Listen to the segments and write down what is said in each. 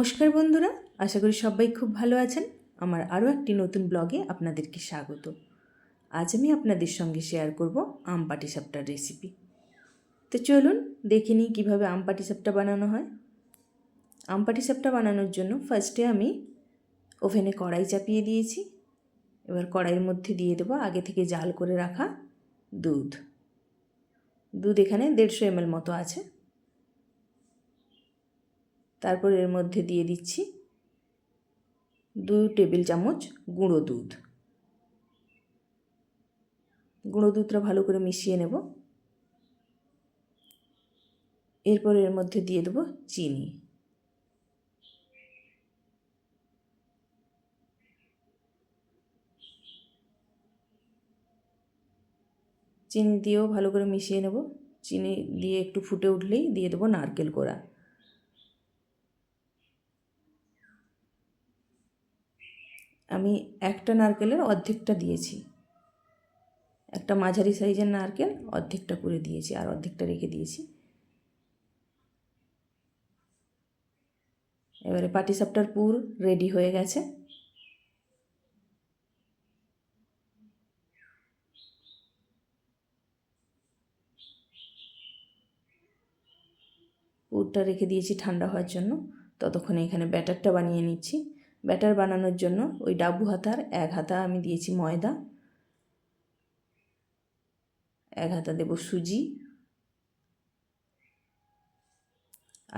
নমস্কার বন্ধুরা, আশা করি সবাই খুব ভালো আছেন। আমার আরও একটি নতুন ব্লগে আপনাদেরকে স্বাগত। আজ আমি আপনাদের সঙ্গে শেয়ার করব আম পাটিসাপটার রেসিপি তো চলুন দেখে নিই কীভাবে আম পাটিসাপটা বানানো হয়। আম পাটিসাপটা বানানোর জন্য ফার্স্টে আমি ওভেনে কড়াই চাপিয়ে দিয়েছি। এবার কড়াইয়ের মধ্যে দিয়ে দেবো আগে থেকে জাল করে রাখা দুধ। দুধ এখানে দেড়শো এমএল মতো আছে। তারপর এর মধ্যে দিয়ে দিচ্ছি দুই টেবিল চামচ গুঁড়ো দুধ। গুঁড়ো দুধটা ভালো করে মিশিয়ে নেব। এরপর এর মধ্যে দিয়ে দেবো চিনি। চিনি দিয়েও ভালো করে মিশিয়ে নেব। চিনি দিয়ে একটু ফুটে উঠলেই দিয়ে দেবো নারকেল কোড়া। আমি একটা নারকেলের অর্ধেকটা দিয়েছি। একটা মাঝারি সাইজের নারকেল অর্ধেকটা করে দিয়েছি আর অর্ধেকটা রেখে দিয়েছি। এবারে পাটিসাপটার পুর রেডি হয়ে গেছে। পুরটা রেখে দিয়েছি ঠান্ডা হওয়ার জন্য। ততক্ষণে এখানে ব্যাটারটা বানিয়ে নিচ্ছি। ব্যাটার বানানোর জন্য ওই ডাবু হাতার এক হাতা আমি দিয়েছি ময়দা, এক হাতা দেব সুজি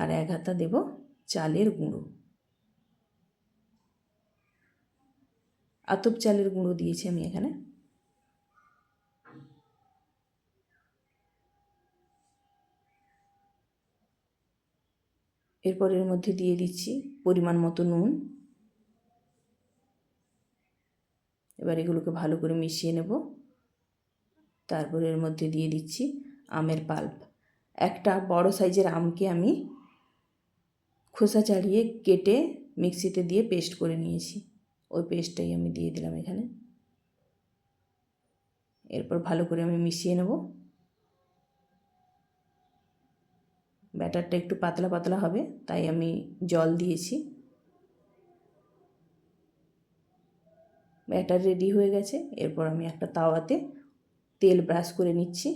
আর এক হাতা দেব চালের গুঁড়ো। আতপ চালের গুঁড়ো দিয়েছি আমি এখানে। এরপর এর মধ্যে দিয়ে দিচ্ছি পরিমাণ মতো নুন। এবার এগুলোকে ভালো করে মিশিয়ে নেব। তারপর এর মধ্যে দিয়ে দিচ্ছি আমের পাল্প। একটা বড় সাইজের আমকে আমি খোসা ছাড়িয়ে কেটে মিক্সিতে দিয়ে পেস্ট করে নিয়েছি। ওই পেস্টটাই আমি দিয়ে দিলাম এখানে। এরপর ভালো করে আমি মিশিয়ে নেব। ব্যাটারটা একটু পাতলা পাতলা হবে, তাই আমি জল দিয়েছি। ব্যাটার রেডি হয়ে গেছে। এরপর আমি একটা তাওয়াতে তেল ব্রাশ করে নিচ্ছি।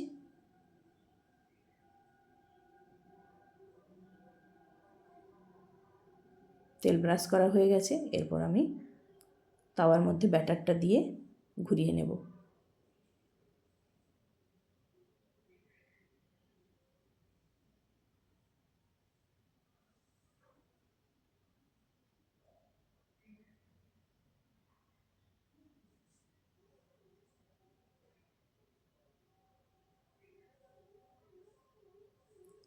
তেল ব্রাশ করা হয়ে গেছে। এরপর আমি তাওয়ার মধ্যে ব্যাটারটা দিয়ে ঘুরিয়ে নেব।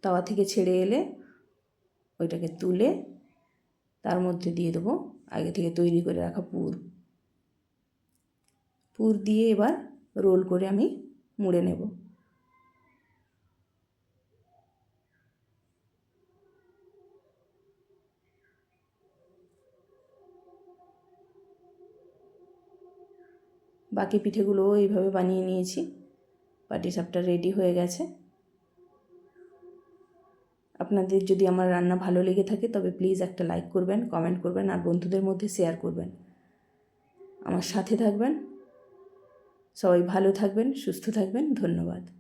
তাওয়া থেকে ছেড়ে এলে ওইটাকে তুলে তার মধ্যে দিয়ে দেবো। আগে থেকে তৈরি করে রাখা পুর। পুর দিয়ে এবার রোল করে আমি মুড়ে নেব। বাকি পিঠেগুলোও এইভাবে বানিয়ে নিয়েছি। পাটিসাপটা রেডি হয়ে গেছে। আপনাদের যদি আমার রান্না ভালো লেগে থাকে, তবে প্লিজ একটা লাইক করবেন কমেন্ট করবেন, আর বন্ধুদের মধ্যে শেয়ার করবেন। আমার সাথে থাকবেন। সবাই ভালো থাকবেন, সুস্থ থাকবেন। ধন্যবাদ।